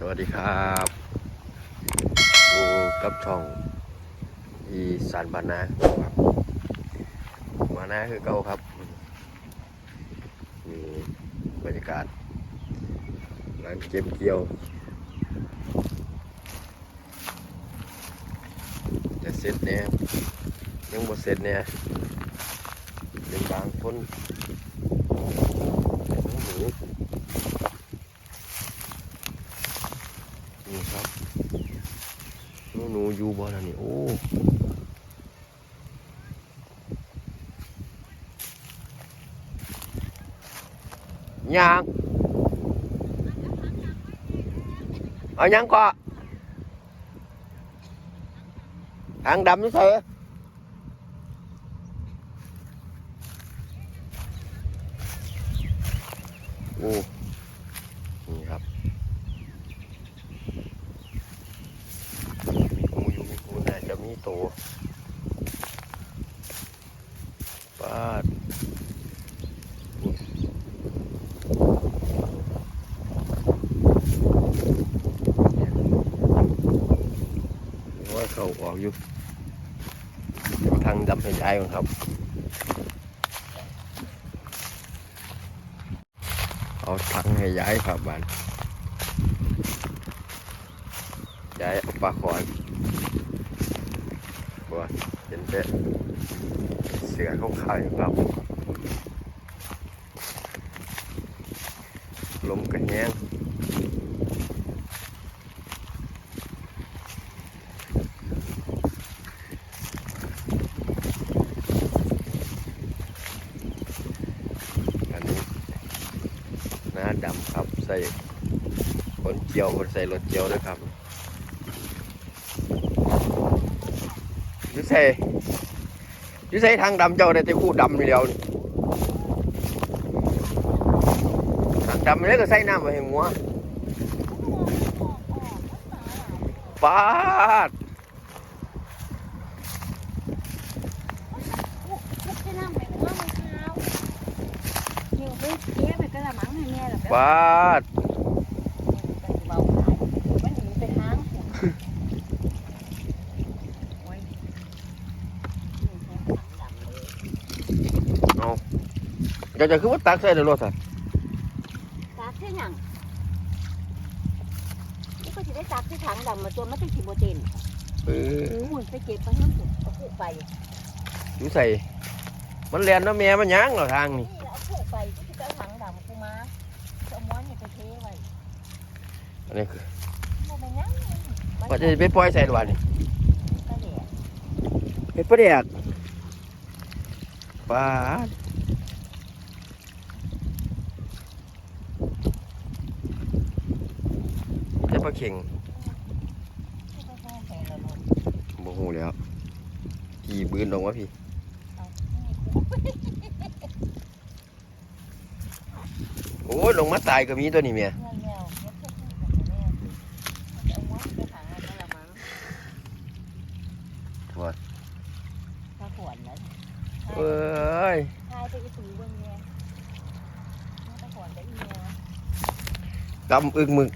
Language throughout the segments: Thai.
สวัสดีครับดูกับช่องอีสานบานนาครับมานาคือเก่าครับ มีบรรยากาศร้านเก็บเกี่ยว จะเสร็จเนี่ยยังบ่เสร็จเนี่ยเป็นบางคนหมู นี่ครับหนูหนู อยู่บ่ล่ะนี่โอ้ยางเอายังก็ทางดำนี่ใส่โอ้นี่ครับ งูอยู่มีงูน่าจะมีตัวปาดอุ๊ยเนี่ยว่าเขา อยู่ทางดำให้ย้ายก่อนครับเอาทางให้ย้ายครับบ้านย้ายอาปลาขอนบัวเป็นเด็เสือเขาขายครับลมกันแย้งอันนี้หน้าดำ ครับใส่คนเกี่ยวคนใส่รถเกี่ยวด้วยครับอยูใส่อยูใส่ทางดำเจ้าได้แต่คู่ดำเดียวนี่ทางดำนี่ก็ใส่น้ำไปให้หัวปาด ké mày cái là mắng này nghe là ปาด bầu lại bánh nhiều cái tháng Ôi. เจ้าจะคือว่าตักใส่ในรถอะ tạc thế nhằng Chứ có chỉ ได้ tạc cái tháng đầm mà tôi mất cái chỉ một tiền เออ Ui, cái chịp có nước có phụ bày อยูใส่ มันเรียนน้ำแม่มันหยังเหรอทางนี่ Ý là phụ bày chứ cái tháng đầm của má Sợ món như cái thế vậy อันนี้คือ Mà mày nhắn ว่าจะไปปล่อยใส่หรือเปล่านี่ Cái đẻ เฮ็ดปลาแดกปาดจะปลาเข่ง Cái cái cái cái là một บ่ฮู้แล้วกี่บืนลงวะพี่ โอ้ยลงมาตายก็มีตัวนี้เมีย Nghèo nghèo, nhất thiết không phải nghèo. Ông muốn cái thằng này nó là mắng. Thôi. Nó cuộn đấy. เอ้ย Hai cái túi bên nghe. Nó cuộn cái nghe. กำอึกมึก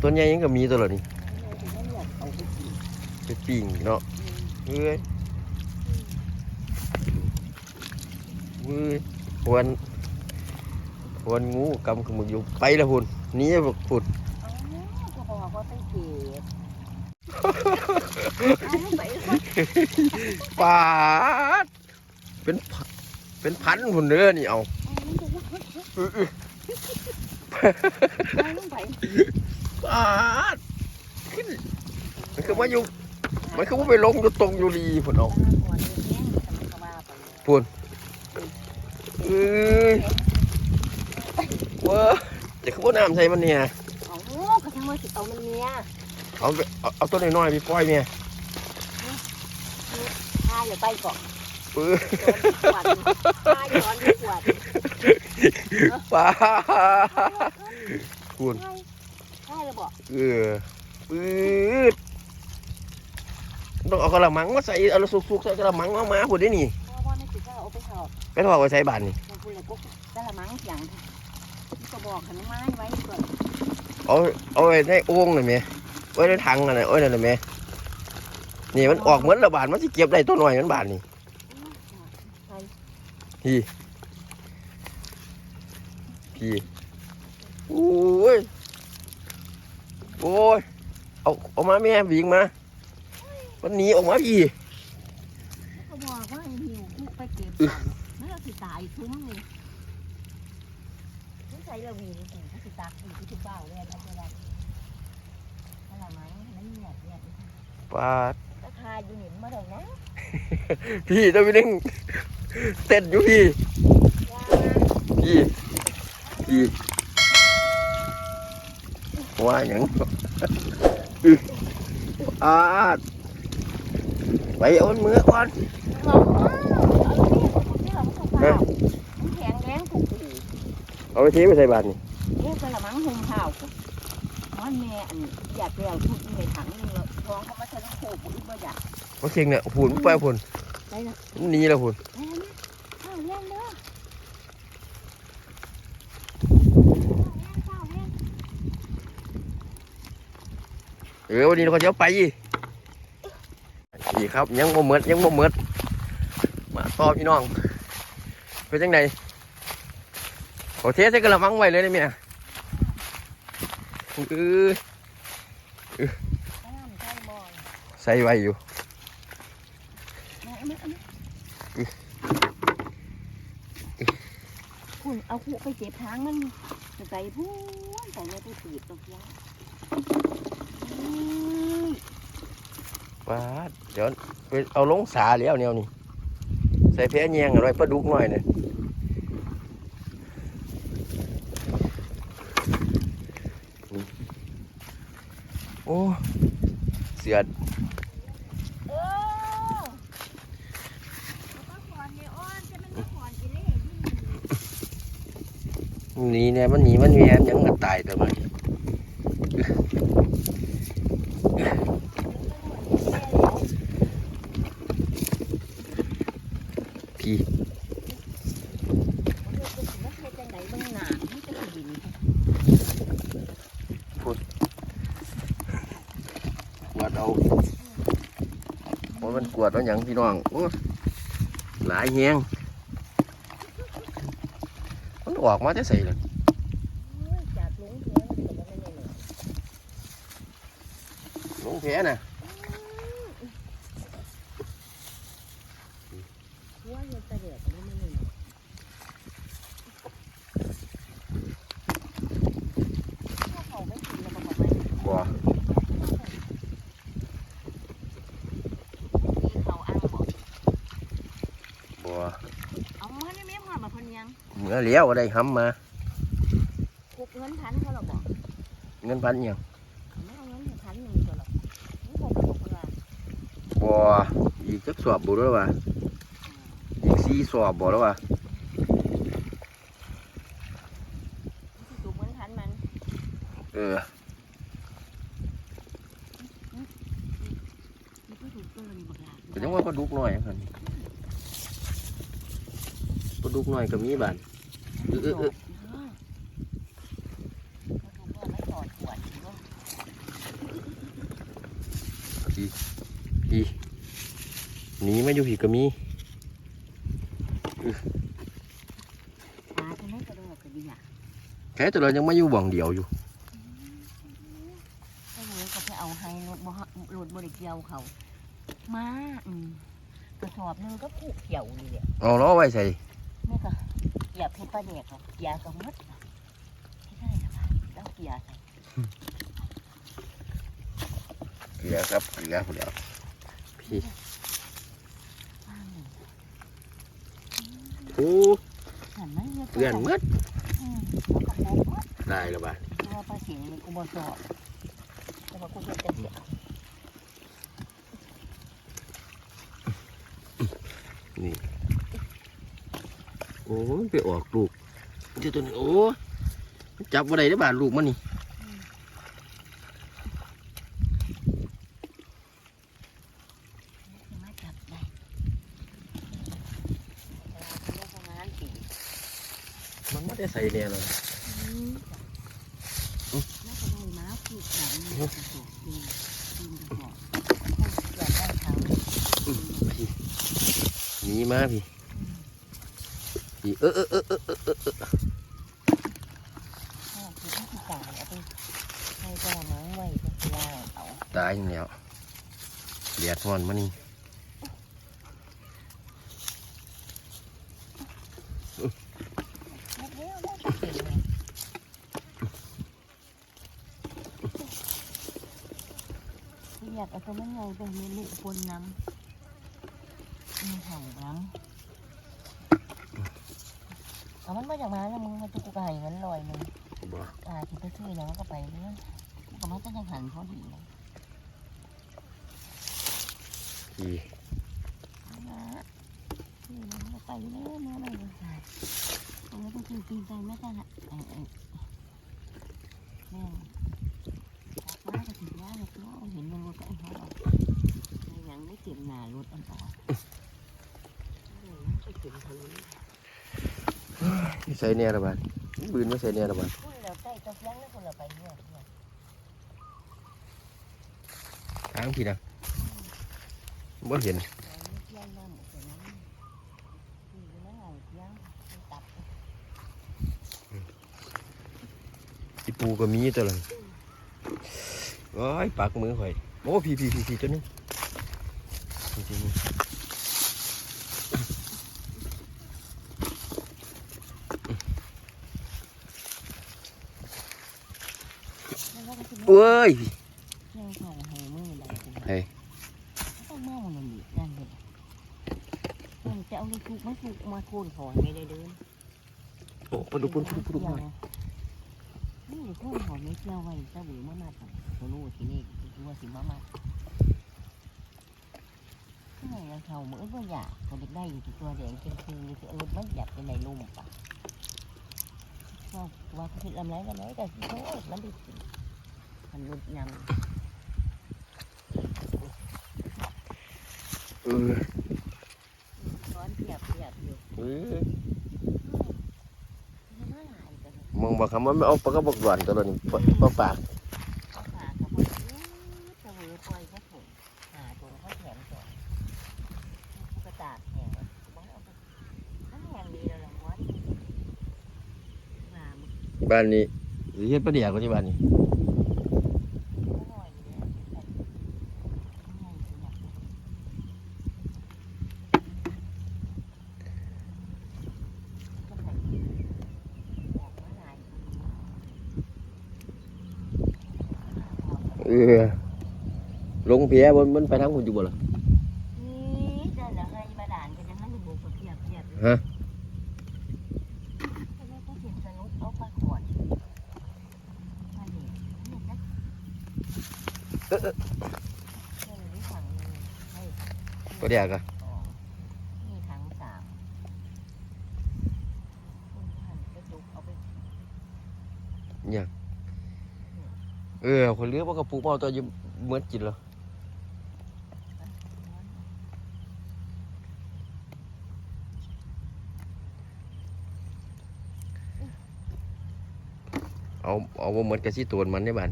ตัวใหญ่ยังก็มีตัวเหล่านี้ Cái này thì nó nhật ở cái chỉ. ไปปิ้งเนาะเอ้ยเอ้ยหวน หวนงูกำคือมึกอยู่ไปและพุ่นหนี่บักพุ่น Ồ, cô bảo có tay kịp. Ai không vậy không? ปาดเป็นพันเป็นพันพุ่นเด้อนี่เอา Ai không vậy? ปาดขึ้นมันคือมาอยู่มันคือว่าไปลงอยู่ตรงอยู่รีพุ่นเอา Ta cuộn được nhé, tao mới có ba phần. เอ้ยเว้ยเดี๋ยวเขาบอกน้ำใส่มันเนี่ย Ồ, cái thằng ơi thì tao mình nghe. เอาไปเอาเอาตัวน้อยๆไปปล่อยเนี่ย Hai là bay cỏ. เออ Cuộn đi cuộn. Hai là con đi cuộn. ปาด Cuộn. Hai. Hai là bỏ. เออปืดต้องเอากระมังมาใส่เอาสุกๆใส่กระมังมามาพุ่นได้นี่ Bo bo nó chỉ có ở bên hộp. ไปถอดไว้ใส่บานนี่ Còn cô là cô. Đó là mắng chẳng. Có บอกขันไม้ไว้ก่อนเอาเอาไว้ในโอ่งเลยไหมไว้ในถังอะไรไว้นั่นเลยไหมนี่มันออกเหมือนระบาดมันสิเก็บได้ตัวหน่อยมันบาดนี่ใส่พี่พี่โอ้ยโอ้ยเอาเอามาแม่วิ่งมามันหนีออกมาพี่เขาบอกว่าไอ้หิวกูไปเก็บอึกันไม่เอาสิตายทุ่มนี่ไม่ ใส่ระวีนี่สิเขาสิตากอยู่ที่ทุกเบ้าเลยนะเวลาอะไรไหมนั่นเนี่ยเนี่ยปาดราคาอยู่หนิมมาเลยนะพี่เจ้าพี่นึงเต้นอยู่พี่ พี่ พี่ว่าอย่างอึอาดไปเอามือก่อน เอาที่เราถูกเปล่ามันแข็งแรงถูก เอาไปทิ้งไปใส่บาตรนี่เรียกกระมังหุงข้าวน้อนแม่อันอยากไปเอาทุกในถังนึงแล้วท้องเขามาเชิญโขกอุ้ยบ่อยากเอาเชียงเนี่ยผุนไปผุนไปนะมันหนีแล้วผุนแม่นะข้าวเลี้ยงเด้อข้าวเลี้ยงเออวันนี้เราก็จะเอาไปอีกนี่ครับยังบ่เมดยังบ่เมดมาต่อพี่น้องเป็นจังได ขอเทใส่กระมังไว้เลยนะเมียเออข้าวข้าวบอยใส่ไว้อยู่แม่แม่คุณเอาคู่ไปเจ็บทางมันใส่พูนใส่ในตู้ตีบตรงนี้ปาดเดี๋ยวไปเอาลงสาแล้วเนี่ยนี่ใส่แพะแยงอะไรปลาดุกหน่อยเนี่ยโอ้ือดนเนี่ยมันมาผ่อนกินเลยหนีเนี่ยมันหนีมันเวียนยังกันตายตัวมันพี่ กวดเอาโอ้ยมันกวดมันหยังพี่น้องโอ้ยหลายแหงมันออกมาจะใส่เลยจากลุงเทียนก็ไม่ได้เลยลงแพน่ะ ว่าเงินตะเดือดไม่ได้เลยเขาไม่กินแล้วบอกว่า บ่ มีเขาอ้างบอก บ่ เอาเงินไม่พอมาคน ยังเมื่อเลี้ยวก็ได้ห้ำมาคุกเงินพันเขาหรอบอกเงินพันอิหยังไม่เอาเงินพันหนึ่งตัวหรอกนี่บอกบอกคนละบ่อีกจักสอบบ่แล้ววะอีกสี่สอบบ่แล้ววะถูกเงินพันมันเออนี่ก็ถูกตัวนี้บอกลาก็ยังว่าปลาดุกน้อยครับปลาดุกน้อยก็มีบาน เออเออเออไม่ถอดขวดพี่หนีไมาอยู่พี่ก็มีปลาจะไม่กระโดดกระดิ่งอะแค่ตัวเรายังไมาอยู่บ่องเดียวอยู่ก็เลยก็ไปเอาให้รถบ่รถบริเกียวเขา มาอืมกระสอบนึงก็ผูกเกี่ยวนี่แหละเอาล้อไว้ใส่นี่ก็ ยบเพชรปลาเด็กหรอกเกียร์ก็มัดไม่ได้หรอกแล้วเกียร์ใส่เกลือครับเกลือพุ่นแล้วพี่ป้าหนึ่งโอ้หันมันเนี่ยเพื่อนหมืดอืมแล้วก็โป๊กมัดได้แล้วบานตัวปลาสิงมันกูบ่สอบแต่ว่ากูเห็นแต่เสียโโอ้ไปออกลูกเดี๋ยวตัวนี้โอ้จับอะไรได้บ้านลูกมันนี่มันไม่ได้ใส่เนี่ยเลยหนีมาพี่ เออเออเออเออเออเออตายเอาไปให้เจ้ามังไว้จะล่างเอาตายอย่างแล้วเดียดหอนมานี่เร็ได้ก็เก่งยอยากเอาตัวมันหญ่ไปเลี้ยงคนน้ำมีเห่าน้ำ เอามันมาจากมาแล้วมึงมาจุกไก่มันลอยมึงบ่ตาที่ไปซื้อแล้วก็ไปเรื่อยก็มันจะยังหันพอดีเลยพี่นะซื้อแล้วก็ไปเรื่อยมาเลยตรงนี้ต้องซื้อปีนไปไม่ได้ละเออเออแม่ว่าจะถึงว่าเลยก็เห็นมันก็ไอ้เขายังไม่เก็บหนารถอันต่อไปเก็บทะลุ ใส่เนี่ยระบาดบืนไม่ใส่เนี่ยระบาดพูดแล้วใกล้จะเลี้ยงแล้วคนเราไปด้วยทางพี่นะบ่เห็นเที่ยงน้ำหมดเลยนะคือนั่งไงเที่ยงตับอีปูก็มีตัวละโอ้ยปากมือข่อยโอ้พี่พี่พี่พี่ตัวนี้จริงๆ แล้วก็จะเอ้ยเที่ยงของให้มือใดเฮ้ยต้องเมามันดีนั่นเลยมันจะเอาลูกมาถูกมาโคนขอนไม่ได้เดินโอ้ปลาดุกปลาดุกปลาดุกหน่อยนี่โคนขอนไม่เที่ยวไว้เจ้าบุ๋มามาโซโล่ที่นี่คือว่าสิมามาที่ไหนเขาเหมือนว่าอยากเขาเด็กได้อยู่ที่ตัวแดงเป็นคือคือรถมันอยากเป็นในลุ่มปะว่าว่าผิดลำไรกันไหนแต่ที่เขามันดิ มันรุดยำเออร้อนเปียกเปียกอยู่เออน่าหลายกันมองบอกคำว่าไม่เอาปลากระบอกหวานตัวนี้ปลาปลาปากเอาขาเขาบอกจะเวปล่อยก็ผมหาตัวเขาแข็งก่อนกระตากแข็งบอกเอาไปนั่นแข็งดีแล้วหรอวะมามึงบ้านนี้หรือเฮ็ดปลาเดียกว่าที่บ้านนี้ ก็หน่อยเลยง่ายสิอยากก็ใส่ออกมาหลาย เออลงเพียบนมันไปทางคุณอยู่บ่ล่ะนี่เดินแล้วให้มาด่านกันยังนั้นอยู่บุกเทียบเทียบฮะก็เลยต้องเสียงสนุกเอาปลาขวดมาดิเนี่ยนะเออเออนี่ถังนึงให้ปลาเดียกอะสองนี่ถังสามคุณหันกระจุกเอาไปเนี่ย เออคนเลือกว่ากระปุกเอาตัวยิ้มเหมือนกินเหรอเอาเอาบ่เหมือนกับสิตัวมันได้บ้าน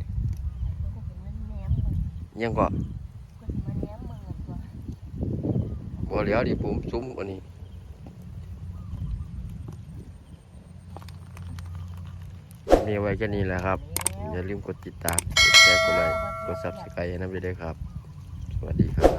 ยังก็ก็ถึงมันแหนมมึงตัวบ่เหลียวดิผมซุ้มอันนี้นี่ไว้แค่นี้แหละครับ อย่าลืมกดติดตาม กดแชร์ กดไลค์ กดซับสไครต์ให้น้ำด้วยครับ สวัสดีครับ